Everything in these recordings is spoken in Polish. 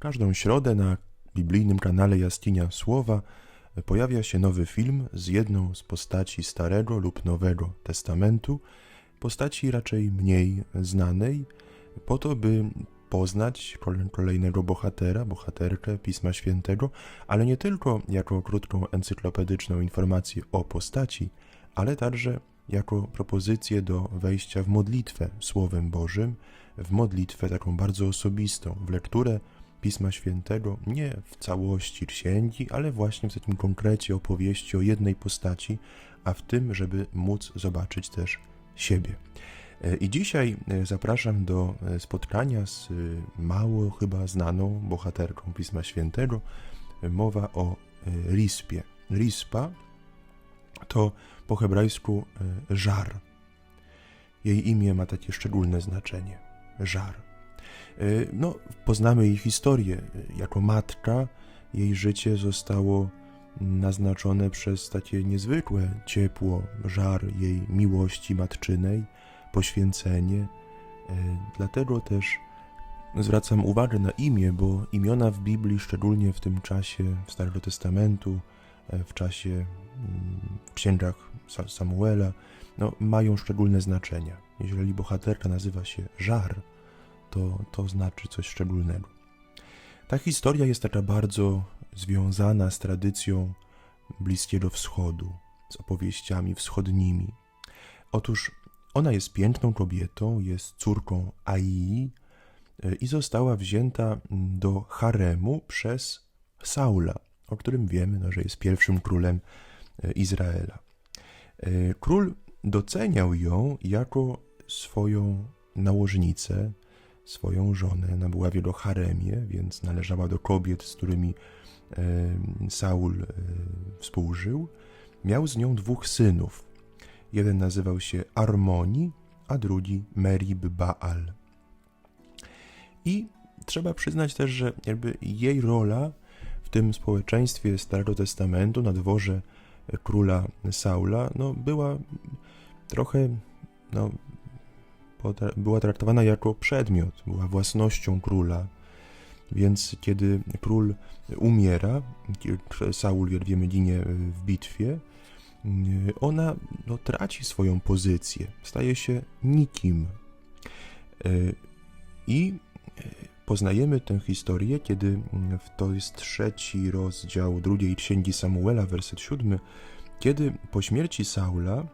każdą środę na biblijnym kanale Jaskinia Słowa pojawia się nowy film z jedną z postaci Starego lub Nowego Testamentu, postaci raczej mniej znanej, po to, by poznać kolejnego bohatera, bohaterkę Pisma Świętego, ale nie tylko jako krótką encyklopedyczną informację o postaci, ale także jako propozycję do wejścia w modlitwę Słowem Bożym, w modlitwę taką bardzo osobistą, w lekturę Pisma Świętego, nie w całości księgi, ale właśnie w takim konkrecie opowieści o jednej postaci, a w tym, żeby móc zobaczyć też siebie. E, I dzisiaj e, zapraszam do e, spotkania z mało chyba znaną bohaterką Pisma Świętego. Mowa o Rispie. Rispa to po hebrajsku żar. Jej imię ma takie szczególne znaczenie. Żar. No, poznamy jej historię. Jako matka jej życie zostało naznaczone przez takie niezwykłe ciepło, żar jej miłości matczynej, poświęcenie. Dlatego też zwracam uwagę na imię, bo imiona w Biblii, szczególnie w tym czasie w Starego Testamentu, w czasie w księgach Samuela, no, mają szczególne znaczenia. Jeżeli bohaterka nazywa się Żar, to to znaczy coś szczególnego. Ta historia jest taka bardzo związana z tradycją Bliskiego Wschodu, z opowieściami wschodnimi. Otóż ona jest piękną kobietą, jest córką Ai e, i została wzięta do haremu przez Saula, o którym wiemy, no, że jest pierwszym królem e, Izraela. E, król doceniał ją jako swoją nałożnicę, swoją żonę. Ona była w jego haremie, więc należała do kobiet, z którymi Saul współżył. Miał z nią dwóch synów. Jeden nazywał się Armoni, a drugi Merib Baal. I trzeba przyznać też, że jakby jej rola w tym społeczeństwie Starego Testamentu na dworze króla Saula no, była trochę no, była traktowana jako przedmiot, była własnością króla. Więc kiedy król umiera, Saul, jak wiemy, ginie w bitwie, ona no, traci swoją pozycję, staje się nikim. E, I e, poznajemy tę historię, kiedy to jest trzeci rozdział drugiej księgi Samuela, werset siódmy, kiedy po śmierci Saula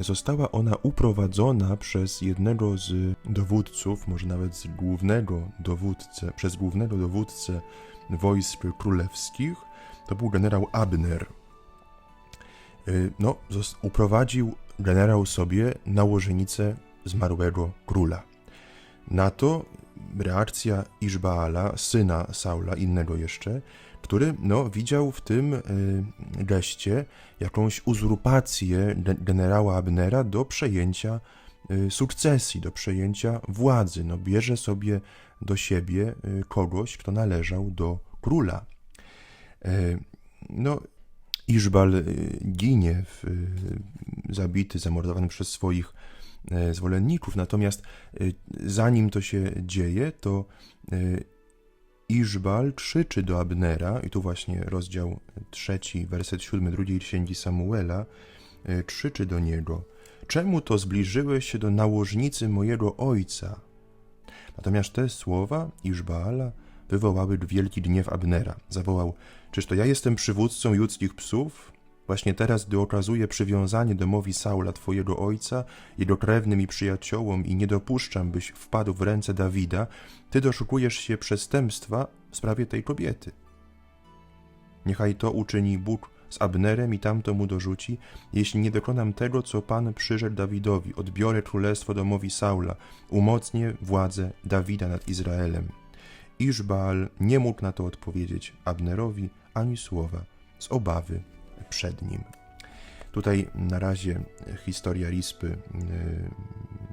została ona uprowadzona przez jednego z dowódców, może nawet z głównego dowódcę, przez głównego dowódcę wojsk królewskich, to był generał Abner. Y, no, uprowadził generał sobie nałożenicę zmarłego króla. Na to reakcja Iżbaala, syna Saula, innego jeszcze, który no, widział w tym y, geście jakąś uzurpację generała Abnera do przejęcia y, sukcesji, do przejęcia władzy. No, bierze sobie do siebie kogoś, kto należał do króla. No, Iżbal y, ginie, w, y, zabity, zamordowany przez swoich e, zwolenników. Natomiast y, zanim to się dzieje, to Iżbal krzyczy do Abnera, i tu właśnie rozdział trzeci, werset siódmy drugiej księgi Samuela, krzyczy do niego: Czemu to zbliżyłeś się do nałożnicy mojego ojca? Natomiast te słowa Iżbaala wywołały wielki gniew Abnera. Zawołał: Czyż to ja jestem przywódcą judzkich psów? Właśnie teraz, gdy okazuję przywiązanie domowi Saula, twojego ojca, jego krewnym i przyjaciołom i nie dopuszczam, byś wpadł w ręce Dawida, ty doszukujesz się przestępstwa w sprawie tej kobiety. Niechaj to uczyni Bóg z Abnerem i tamto mu dorzuci, jeśli nie dokonam tego, co Pan przyrzekł Dawidowi, odbiorę królestwo domowi Saula, umocnię władzę Dawida nad Izraelem. Iżbal nie mógł na to odpowiedzieć Abnerowi ani słowa z obawy przed nim. Tutaj na razie historia Rispy y,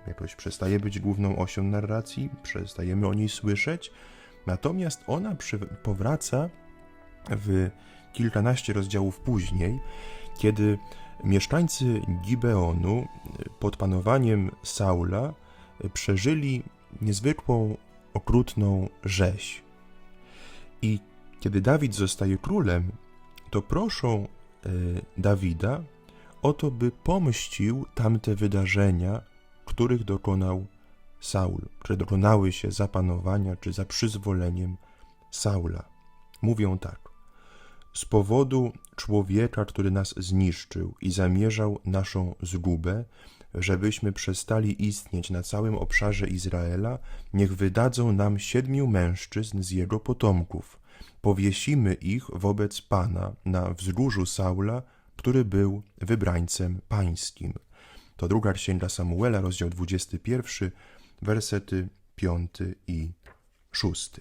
jakoś przestaje być główną osią narracji, przestajemy o niej słyszeć, natomiast ona powraca w kilkanaście rozdziałów później, kiedy mieszkańcy Gibeonu pod panowaniem Saula przeżyli niezwykłą okrutną rzeź. I kiedy Dawid zostaje królem, to proszą Dawida o to, by pomścił tamte wydarzenia, których dokonał Saul, czy dokonały się za panowania, czy za przyzwoleniem Saula. Mówią tak. Z powodu człowieka, który nas zniszczył i zamierzał naszą zgubę, żebyśmy przestali istnieć na całym obszarze Izraela, niech wydadzą nam siedmiu mężczyzn z jego potomków. Powiesimy ich wobec Pana na wzgórzu Saula, który był wybrańcem pańskim. To druga księga Samuela, rozdział 21, wersety 5 i 6.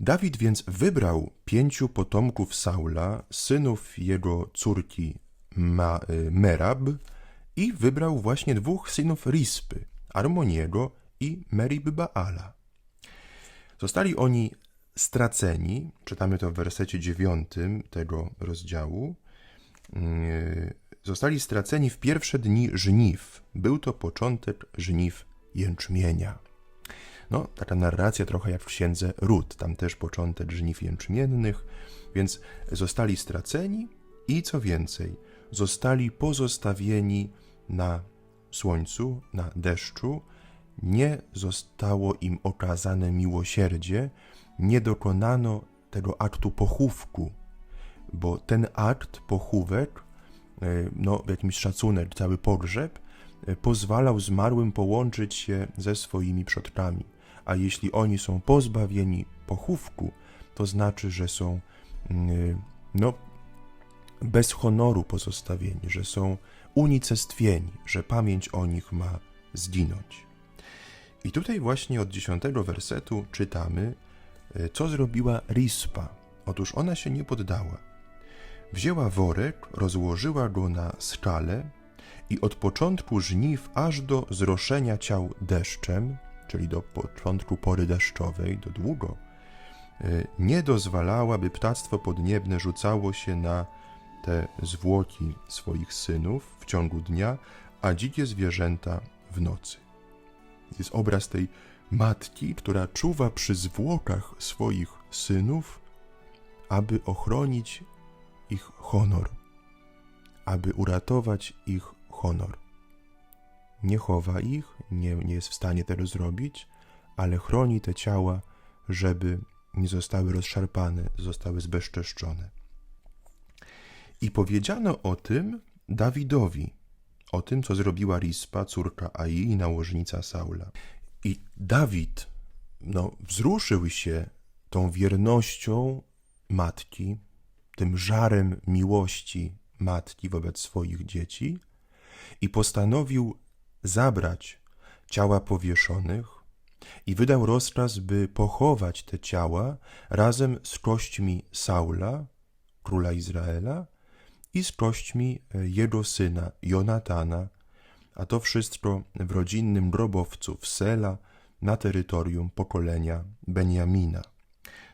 Dawid więc wybrał pięciu potomków Saula, synów jego córki Ma, y, Merab i wybrał właśnie dwóch synów Rispy, Armoniego i Merib-Baala. Zostali oni straceni, czytamy to w wersecie dziewiątym tego rozdziału, yy, zostali straceni w pierwsze dni żniw. Był to początek żniw jęczmienia. No, taka narracja trochę jak w księdze Rut, tam też początek żniw jęczmiennych, więc zostali straceni i co więcej, zostali pozostawieni na słońcu, na deszczu, nie zostało im okazane miłosierdzie, nie dokonano tego aktu pochówku, bo ten akt, pochówek, e, no, jakimś szacunek, cały pogrzeb, e, pozwalał zmarłym połączyć się ze swoimi przodkami. A jeśli oni są pozbawieni pochówku, to znaczy, że są mm, no, bez honoru pozostawieni, że są unicestwieni, że pamięć o nich ma zginąć. I tutaj właśnie od dziesiątego wersetu czytamy, e, co zrobiła Rispa. Otóż ona się nie poddała. Wzięła worek, rozłożyła go na skale i od początku żniw aż do zroszenia ciał deszczem, czyli do początku pory deszczowej, do długo, e, nie dozwalała, by ptactwo podniebne rzucało się na te zwłoki swoich synów w ciągu dnia, a dzikie zwierzęta w nocy. Jest obraz tej matki, która czuwa przy zwłokach swoich synów, aby ochronić ich honor, aby uratować ich honor. Nie chowa ich, nie, nie jest w stanie tego zrobić, ale chroni te ciała, żeby nie zostały rozszarpane, zostały zbezczeszczone. I powiedziano o tym Dawidowi, o tym, co zrobiła Rispa, córka Ai i nałożnica Saula. I Dawid no, wzruszył się tą wiernością matki, tym żarem miłości matki wobec swoich dzieci i postanowił zabrać ciała powieszonych i wydał rozkaz, by pochować te ciała razem z kośćmi Saula, króla Izraela, i z kośćmi e, jego syna Jonatana, a to wszystko w rodzinnym grobowcu w Sela na terytorium pokolenia Benjamina.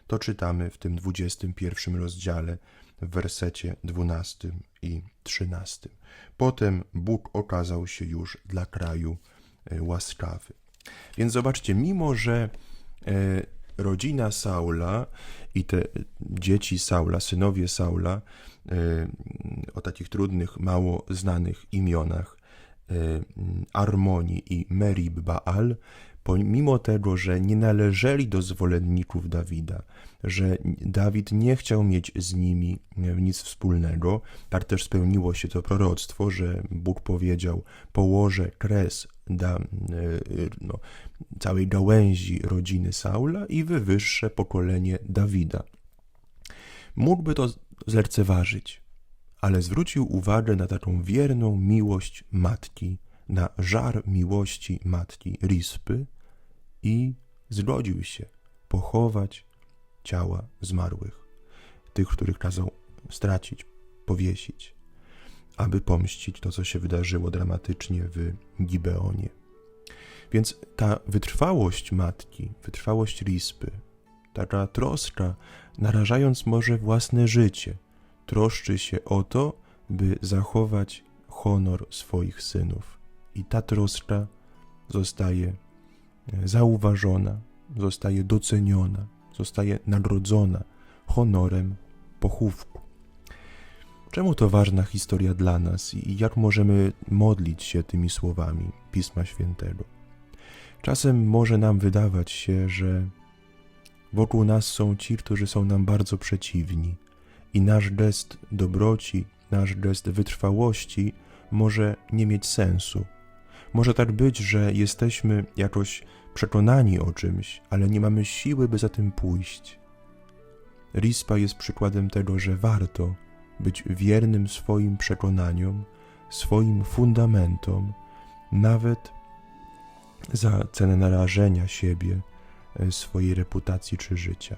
To czytamy w tym 21 rozdziale w wersecie 12 i 13. Potem Bóg okazał się już dla kraju e, łaskawy. Więc zobaczcie, mimo że e, rodzina Saula i te dzieci Saula, synowie Saula, o takich trudnych, mało znanych imionach Armonii i Merib Baal, pomimo tego, że nie należeli do zwolenników Dawida, że Dawid nie chciał mieć z nimi nic wspólnego, tak też spełniło się to proroctwo, że Bóg powiedział: Położę kres da, e, no, całej gałęzi rodziny Saula i wywyższę pokolenie Dawida. Mógłby to zlekceważyć, ale zwrócił uwagę na taką wierną miłość matki, na żar miłości matki Rispy i zgodził się pochować ciała zmarłych, tych, których kazał stracić, powiesić, aby pomścić to, co się wydarzyło dramatycznie w Gibeonie. Więc ta wytrwałość matki, wytrwałość Rispy, taka troska, narażając może własne życie, troszczy się o to, by zachować honor swoich synów. I ta troska zostaje e, zauważona, zostaje doceniona, zostaje nagrodzona honorem pochówku. Czemu to ważna historia dla nas i jak możemy modlić się tymi słowami Pisma Świętego? Czasem może nam wydawać się, że wokół nas są ci, którzy są nam bardzo przeciwni i nasz gest dobroci, nasz gest wytrwałości może nie mieć sensu. Może tak być, że jesteśmy jakoś przekonani o czymś, ale nie mamy siły, by za tym pójść. Rispa jest przykładem tego, że warto być wiernym swoim przekonaniom, swoim fundamentom, nawet za cenę narażenia siebie, e, swojej reputacji czy życia.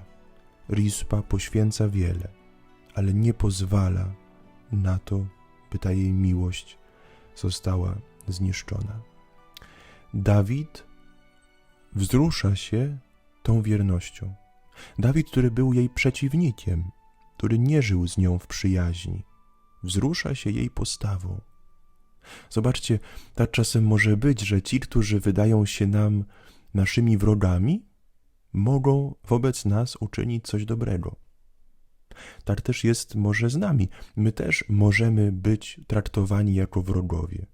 Rispa poświęca wiele, ale nie pozwala na to, by ta jej miłość została zniszczona. Dawid wzrusza się tą wiernością. Dawid, który był jej przeciwnikiem, który nie żył z nią w przyjaźni, wzrusza się jej postawą. Zobaczcie, tak czasem może być, że ci, którzy wydają się nam naszymi wrogami, mogą wobec nas uczynić coś dobrego. Tak też jest może z nami. My też możemy być traktowani jako wrogowie,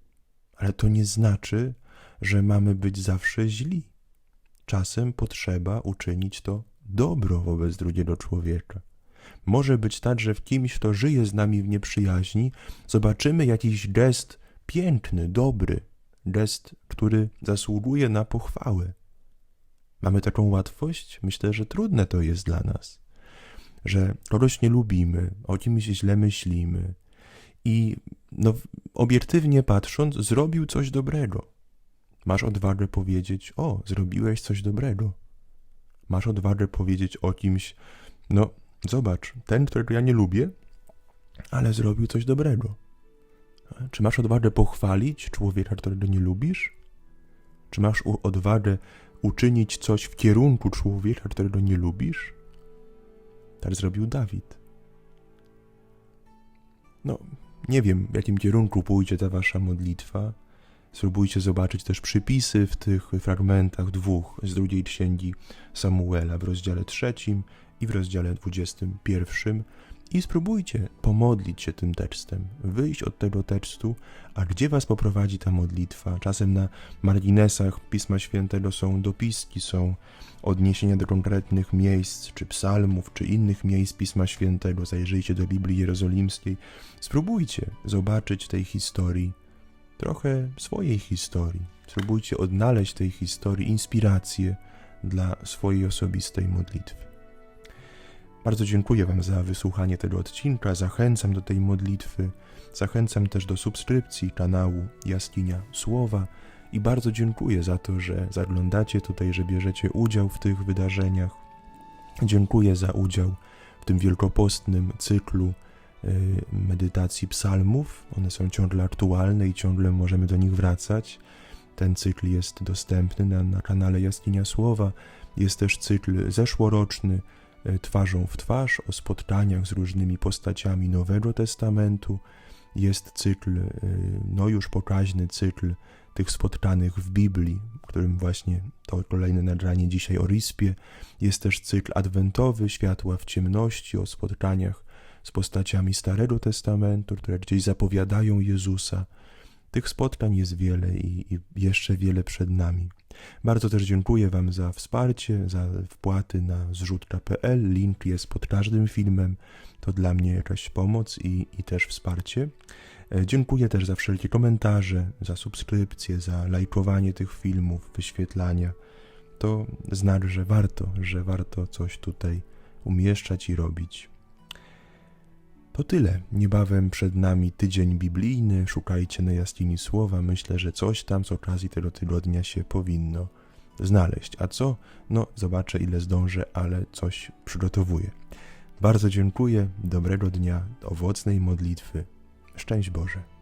ale to nie znaczy, że mamy być zawsze źli. Czasem potrzeba uczynić to dobro wobec drugiego człowieka. Może być tak, że w kimś, kto żyje z nami w nieprzyjaźni, zobaczymy jakiś gest piękny, dobry, gest, który zasługuje na pochwałę. Mamy taką łatwość? Myślę, że trudne to jest dla nas, że kogoś nie lubimy, o kimś źle myślimy i no, obiektywnie patrząc, zrobił coś dobrego. Masz odwagę powiedzieć: O, zrobiłeś coś dobrego. Masz odwagę powiedzieć o kimś: No, zobacz, ten, którego ja nie lubię, ale zrobił coś dobrego. Czy masz odwagę pochwalić człowieka, którego nie lubisz? Czy masz odwagę uczynić coś w kierunku człowieka, którego nie lubisz? Tak zrobił Dawid. No, nie wiem, w jakim kierunku pójdzie ta wasza modlitwa. Spróbujcie zobaczyć też przypisy w tych fragmentach dwóch z drugiej księgi Samuela w rozdziale trzecim i w rozdziale dwudziestym pierwszym i spróbujcie pomodlić się tym tekstem, wyjść od tego tekstu, a gdzie was poprowadzi ta modlitwa? Czasem na marginesach Pisma Świętego są dopiski, są odniesienia do konkretnych miejsc, czy psalmów, czy innych miejsc Pisma Świętego. Zajrzyjcie do Biblii Jerozolimskiej. Spróbujcie zobaczyć tej historii, trochę swojej historii. Spróbujcie odnaleźć tej historii inspirację dla swojej osobistej modlitwy. Bardzo dziękuję Wam za wysłuchanie tego odcinka. Zachęcam do tej modlitwy. Zachęcam też do subskrypcji kanału Jaskinia Słowa i bardzo dziękuję za to, że zaglądacie tutaj, że bierzecie udział w tych wydarzeniach. Dziękuję za udział w tym wielkopostnym cyklu y, medytacji psalmów. One są ciągle aktualne i ciągle możemy do nich wracać. Ten cykl jest dostępny na, na kanale Jaskinia Słowa. Jest też cykl zeszłoroczny, twarzą w twarz, o spotkaniach z różnymi postaciami Nowego Testamentu. Jest cykl, e, no już pokaźny cykl tych spotkanych w Biblii, którym właśnie to kolejne nagranie dzisiaj o Rispie. Jest też cykl adwentowy, Światła w ciemności, o spotkaniach z postaciami Starego Testamentu, które gdzieś zapowiadają Jezusa. Tych spotkań jest wiele i, i jeszcze wiele przed nami. Bardzo też dziękuję Wam za wsparcie, za wpłaty na zrzutka.pl. Link jest pod każdym filmem. To dla mnie jakaś pomoc i, i też wsparcie. E, dziękuję też za wszelkie komentarze, za subskrypcje, za lajkowanie tych filmów, wyświetlania. To znak, że warto, że warto coś tutaj umieszczać i robić. To tyle. Niebawem przed nami tydzień biblijny. Szukajcie na jaskini słowa. Myślę, że coś tam z okazji tego tygodnia się powinno znaleźć. A co? No, zobaczę ile zdążę, ale coś przygotowuję. Bardzo dziękuję. Dobrego dnia, owocnej modlitwy. Szczęść Boże.